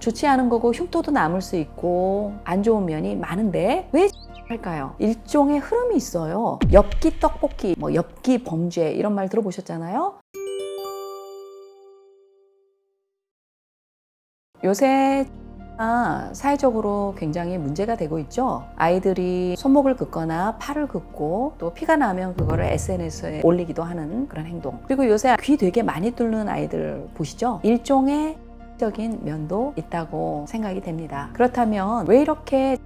좋지 않은 거고 흉터도 남을 수 있고 안 좋은 면이 많은데 왜 할까요? 일종의 흐름이 있어요. 엽기 떡볶이, 뭐 엽기 범죄 이런 말 들어보셨잖아요. 요새 아, 사회적으로 굉장히 문제가 되고 있죠. 아이들이 손목을 긋거나 팔을 긋고 또 피가 나면 그거를 SNS에 올리기도 하는 그런 행동. 그리고 요새 귀 되게 많이 뚫는 아이들 보시죠? 일종의 적인 면도 있다고 생각이 됩니다. 그렇다면 왜 이렇게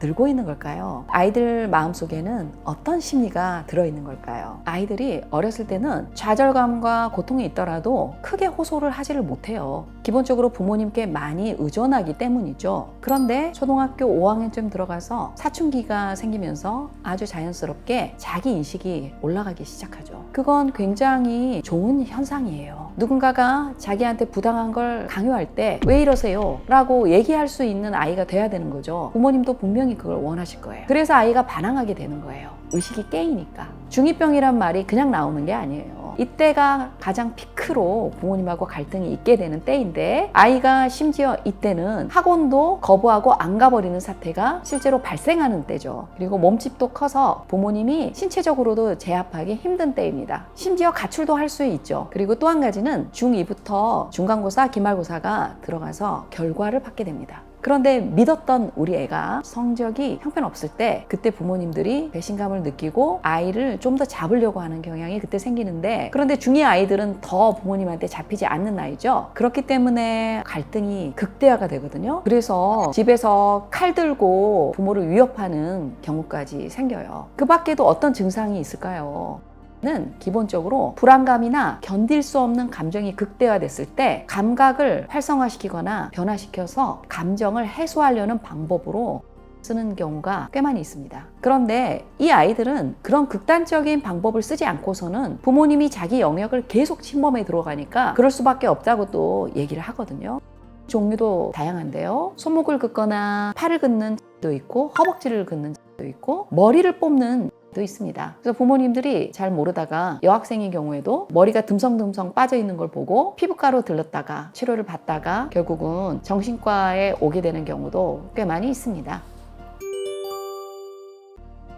늘고 있는 걸까요? 아이들 마음속에는 어떤 심리가 들어있는 걸까요? 아이들이 어렸을 때는 좌절감과 고통이 있더라도 크게 호소를 하지를 못해요. 기본적으로 부모님께 많이 의존하기 때문이죠. 그런데 초등학교 5학년쯤 들어가서 사춘기가 생기면서 아주 자연스럽게 자기 인식이 올라가기 시작하죠. 그건 굉장히 좋은 현상이에요. 누군가가 자기한테 부당한 걸 강요할 때 왜 이러세요? 라고 얘기할 수 있는 아이가 돼야 되는 거죠. 부모님도 분명히 그걸 원하실 거예요. 그래서 아이가 반항하게 되는 거예요. 의식이 깨이니까. 중2병이란 말이 그냥 나오는 게 아니에요. 이때가 가장 피크로 부모님하고 갈등이 있게 되는 때인데 아이가 심지어 이때는 학원도 거부하고 안 가버리는 사태가 실제로 발생하는 때죠. 그리고 몸집도 커서 부모님이 신체적으로도 제압하기 힘든 때입니다. 심지어 가출도 할 수 있죠. 그리고 또 한 가지는 중2부터 중간고사, 기말고사가 들어가서 결과를 받게 됩니다. 그런데 믿었던 우리 애가 성적이 형편없을 때 그때 부모님들이 배신감을 느끼고 아이를 좀 더 잡으려고 하는 경향이 그때 생기는데 그런데 중2 아이들은 더 부모님한테 잡히지 않는 나이죠. 그렇기 때문에 갈등이 극대화가 되거든요. 그래서 집에서 칼 들고 부모를 위협하는 경우까지 생겨요. 그 밖에도 어떤 증상이 있을까요? 는 기본적으로 불안감이나 견딜 수 없는 감정이 극대화됐을 때 감각을 활성화시키거나 변화시켜서 감정을 해소하려는 방법으로 쓰는 경우가 꽤 많이 있습니다. 그런데 이 아이들은 그런 극단적인 방법을 쓰지 않고서는 부모님이 자기 영역을 계속 침범해 들어가니까 그럴 수밖에 없다고 또 얘기를 하거든요. 종류도 다양한데요. 손목을 긋거나 팔을 긋는 도 있고 허벅지를 긋는 도 있고 머리를 뽑는 도 있습니다. 그래서 부모님들이 잘 모르다가 여학생의 경우에도 머리가 듬성듬성 빠져 있는 걸 보고 피부과로 들렀다가 치료를 받다가 결국은 정신과에 오게 되는 경우도 꽤 많이 있습니다.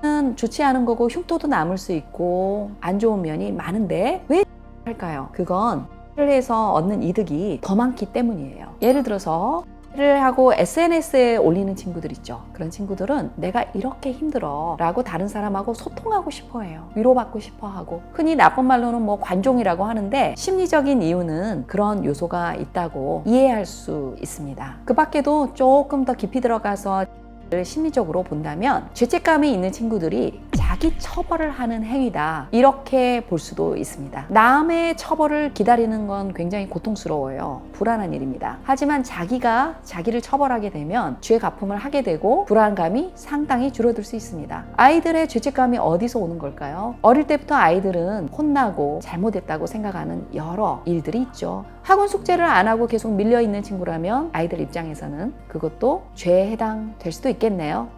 는 좋지 않은 거고 흉터도 남을 수 있고 안 좋은 면이 많은데 왜 할까요? 그건 를 해서 얻는 이득이 더 많기 때문이에요. 예를 들어서 를 하고 SNS에 올리는 친구들 있죠. 그런 친구들은 내가 이렇게 힘들어 라고 다른 사람하고 소통하고 싶어 해요. 위로받고 싶어 하고. 흔히 나쁜 말로는 뭐 관종이라고 하는데 심리적인 이유는 그런 요소가 있다고 이해할 수 있습니다. 그 밖에도 조금 더 깊이 들어가서 를 심리적으로 본다면 죄책감이 있는 친구들이 자기 처벌을 하는 행위다. 이렇게 볼 수도 있습니다. 남의 처벌을 기다리는 건 굉장히 고통스러워요. 불안한 일입니다. 하지만 자기가 자기를 처벌하게 되면 죄 갚음을 하게 되고 불안감이 상당히 줄어들 수 있습니다. 아이들의 죄책감이 어디서 오는 걸까요? 어릴 때부터 아이들은 혼나고 잘못했다고 생각하는 여러 일들이 있죠. 학원 숙제를 안 하고 계속 밀려 있는 친구라면 아이들 입장에서는 그것도 죄에 해당될 수도 있겠네요.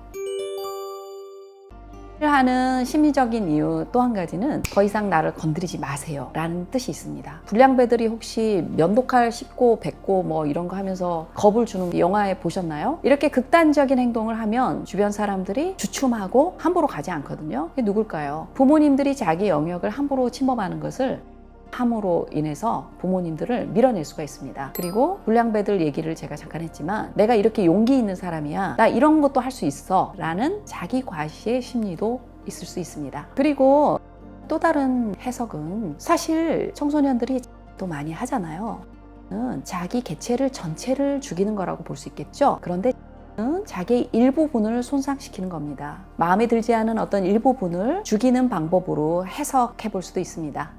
하는 심리적인 이유 또 한 가지는 더 이상 나를 건드리지 마세요 라는 뜻이 있습니다 불량배들이 혹시 면도칼 씹고 뱉고 뭐 이런 거 하면서 겁을 주는 영화에 보셨나요? 이렇게 극단적인 행동을 하면 주변 사람들이 주춤하고 함부로 가지 않거든요 이게 누굴까요? 부모님들이 자기 영역을 함부로 침범하는 것을 함으로 인해서 부모님들을 밀어낼 수가 있습니다. 그리고 불량배들 얘기를 제가 잠깐 했지만 내가 이렇게 용기 있는 사람이야. 나 이런 것도 할 수 있어. 라는 자기 과시의 심리도 있을 수 있습니다. 그리고 또 다른 해석은 사실 청소년들이 또 많이 하잖아요. 는 자기 개체를 전체를 죽이는 거라고 볼 수 있겠죠. 그런데 는 자기 일부분을 손상시키는 겁니다. 마음에 들지 않은 어떤 일부분을 죽이는 방법으로 해석해 볼 수도 있습니다.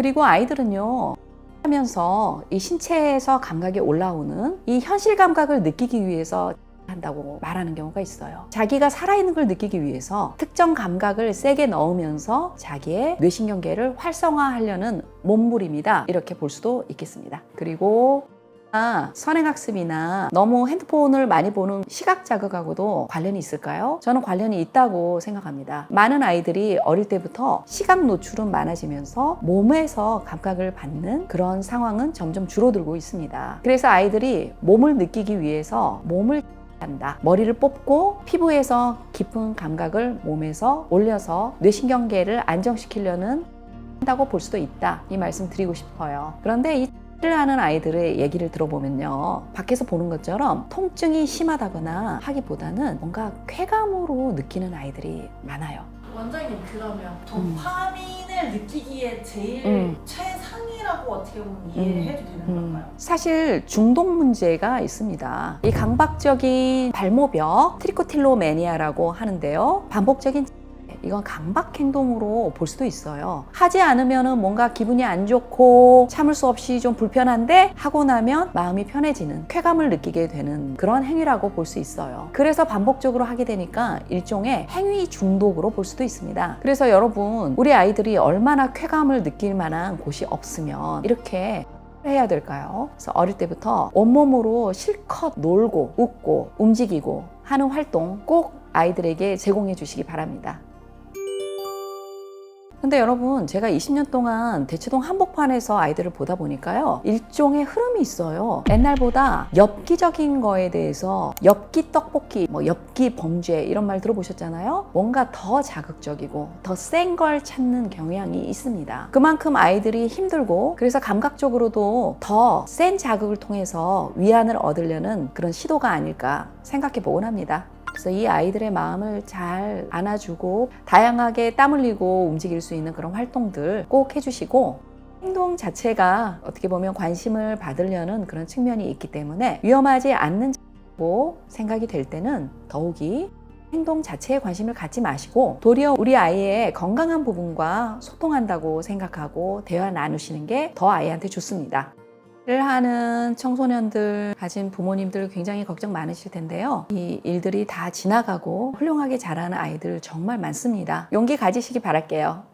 그리고 아이들은요 하면서 이 신체에서 감각이 올라오는 이 현실 감각을 느끼기 위해서 한다고 말하는 경우가 있어요. 자기가 살아있는 걸 느끼기 위해서 특정 감각을 세게 넣으면서 자기의 뇌신경계를 활성화하려는 몸부림이다. 이렇게 볼 수도 있겠습니다. 그리고 아, 선행학습이나 너무 핸드폰을 많이 보는 시각 자극하고도 관련이 있을까요? 저는 관련이 있다고 생각합니다. 많은 아이들이 어릴 때부터 시각 노출은 많아지면서 몸에서 감각을 받는 그런 상황은 점점 줄어들고 있습니다. 그래서 아이들이 몸을 느끼기 위해서 몸을 한다. 머리를 뽑고 피부에서 깊은 감각을 몸에서 올려서 뇌신경계를 안정시키려는 한다고 볼 수도 있다. 이 말씀 드리고 싶어요. 그런데 이를 하는 아이들의 얘기를 들어보면요. 밖에서 보는 것처럼 통증이 심하다거나 하기보다는 뭔가 쾌감으로 느끼는 아이들이 많아요. 원장님 그러면 음. 도파민을 느끼기에 제일 음. 최상이라고 어떻게 보면 이해해도 되는 건가요? 사실 중독 문제가 있습니다. 이 강박적인 발모벽 트리코틸로매니아라고 하는데요. 반복적인 이건 강박 행동으로 볼 수도 있어요. 하지 않으면 뭔가 기분이 안 좋고 참을 수 없이 좀 불편한데 하고 나면 마음이 편해지는 쾌감을 느끼게 되는 그런 행위라고 볼 수 있어요. 그래서 반복적으로 하게 되니까 일종의 행위 중독으로 볼 수도 있습니다. 그래서 여러분, 우리 아이들이 얼마나 쾌감을 느낄 만한 곳이 없으면 이렇게 해야 될까요? 그래서 어릴 때부터 온몸으로 실컷 놀고 웃고 움직이고 하는 활동 꼭 아이들에게 제공해 주시기 바랍니다. 근데 여러분, 제가 20년 동안 대치동 한복판에서 아이들을 보다 보니까요, 일종의 흐름이 있어요. 옛날보다 엽기적인 거에 대해서 엽기 떡볶이, 뭐 엽기 범죄 이런 말 들어보셨잖아요. 뭔가 더 자극적이고 더 센 걸 찾는 경향이 있습니다. 그만큼 아이들이 힘들고 그래서 감각적으로도 더 센 자극을 통해서 위안을 얻으려는 그런 시도가 아닐까 생각해 보곤 합니다. 그래서 이 아이들의 마음을 잘 안아주고 다양하게 땀 흘리고 움직일 수 있는 그런 활동들 꼭 해주시고 행동 자체가 어떻게 보면 관심을 받으려는 그런 측면이 있기 때문에 위험하지 않는 고 생각이 될 때는 더욱이 행동 자체에 관심을 갖지 마시고 도리어 우리 아이의 건강한 부분과 소통한다고 생각하고 대화 나누시는 게 더 아이한테 좋습니다. 를 하는 청소년들 가진 부모님들 굉장히 걱정 많으실 텐데요. 이 일들이 다 지나가고 훌륭하게 자라는 아이들 정말 많습니다. 용기 가지시기 바랄게요.